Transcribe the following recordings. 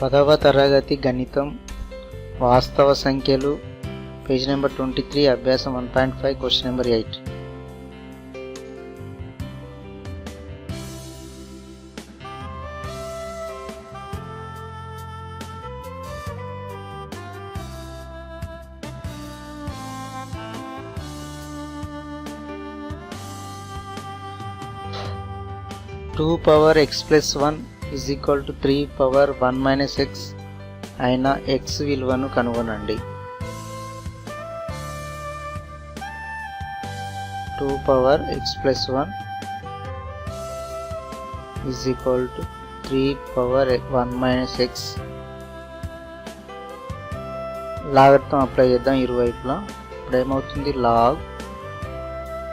పదవ తరగతి గణితం వాస్తవ సంఖ్యలు పేజ్ నెంబర్ ట్వంటీ త్రీ అభ్యాసం one point five question number eight. Two power x plus one is equal to three power one minus x అయిన ఎక్స్ విలువను కనుగొనండి. Two power x plus one is equal to three power one minus x logarithm apply చేద్దాం ఇరువైపులా ఇప్పుడు ఏమవుతుంది? Log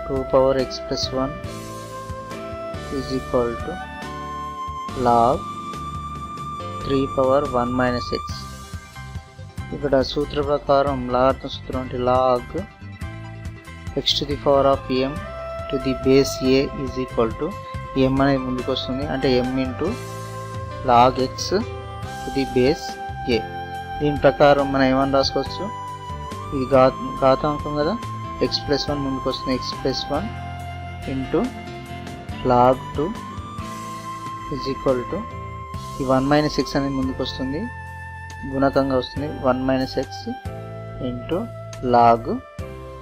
two power x plus one is equal to log three power one minus x ఇక్కడ సూత్ర ప్రకారం లాగార్థం సూత్రం అంటే log x to the power of m to the base a is equal to m అనేది ముందుకు వస్తుంది. అంటే m into log x to the base a దీని ప్రకారం మనం ఏమని రాసుకోవచ్చు? ఇది ఘా ఘాతాంకం కదా? ఎక్స్ ప్లస్ వన్ ముందుకు వస్తుంది. X plus one into log two is equal to ఈ వన్ మైనస్ ఎక్స్ అనేది ముందుకు వస్తుంది. గుణకంగా వస్తుంది one minus x into log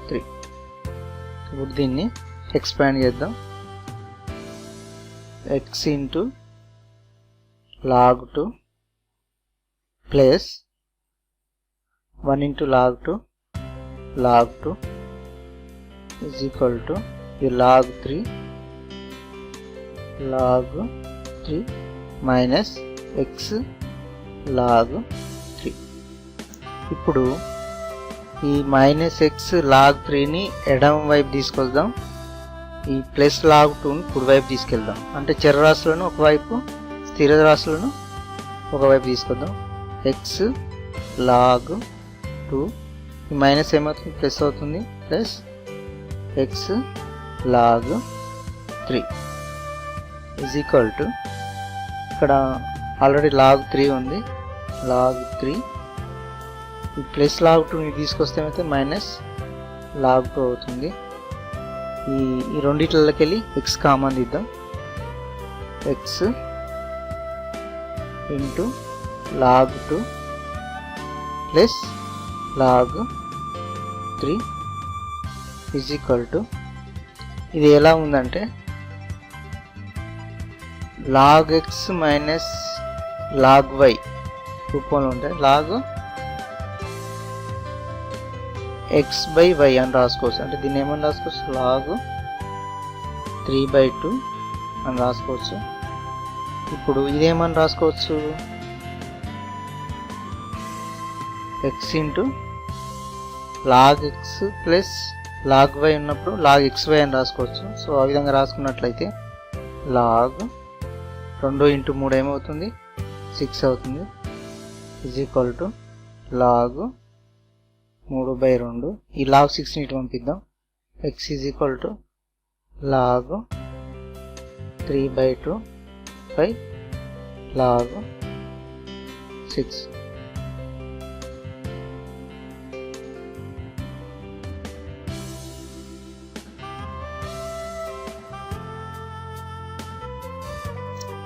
three ఇప్పుడు దీన్ని ఎక్స్పాండ్ చేద్దాం. X into log two plus one into log two log two is equal to ఈ log three log three minus x log three. ఇప్పుడు ఈ మైనస్ ఎక్స్ లాగ్ త్రీని ఎడమ వైపు తీసుకొద్దాం. ఈ ప్లస్ లాగ్ టూని కుడివైపు తీసుకెళ్దాం. అంటే చరరాశులను ఒకవైపు స్థిర రాశులను ఒకవైపు తీసుకొద్దాం. X log two. ఈ మైనస్ ఏమవుతుంది? ప్లస్ అవుతుంది. Plus x log three. Is equal to ఇక్కడ ఆల్రెడీ లాగ్ త్రీ ఉంది. లాగ్ త్రీ ఈ ప్లస్ లాగ్ టూని తీసుకొస్తే అయితే మైనస్ లాగ్ టూ అవుతుంది. ఈ ఈ రెండిట్లకి వెళ్ళి ఎక్స్ కామన్ ఇద్దాం. X into log two plus log three is equal to ఇది ఎలా ఉందంటే log x minus log y రూపంలో ఉంటాయి. లాగ్ ఎక్స్ బై వై అని రాసుకోవచ్చు. అంటే దీన్ని ఏమని రాసుకోవచ్చు? లాగ్ త్రీ బై టూ అని రాసుకోవచ్చు. ఇప్పుడు ఇదేమని రాసుకోవచ్చు? X into log x plus log y ఉన్నప్పుడు లాగ్ ఎక్స్ వై అని రాసుకోవచ్చు. సో ఆ విధంగా రాసుకున్నట్లయితే లాగ్ రెండు ఇంటూ మూడు ఏమవుతుంది? సిక్స్ అవుతుంది. ఇజ్ ఈక్వల్ టు లాగ్ మూడు బై రెండు. ఈ లాగ్ సిక్స్ని ఇటు పంపిద్దాం. X is equal to log three by two by log six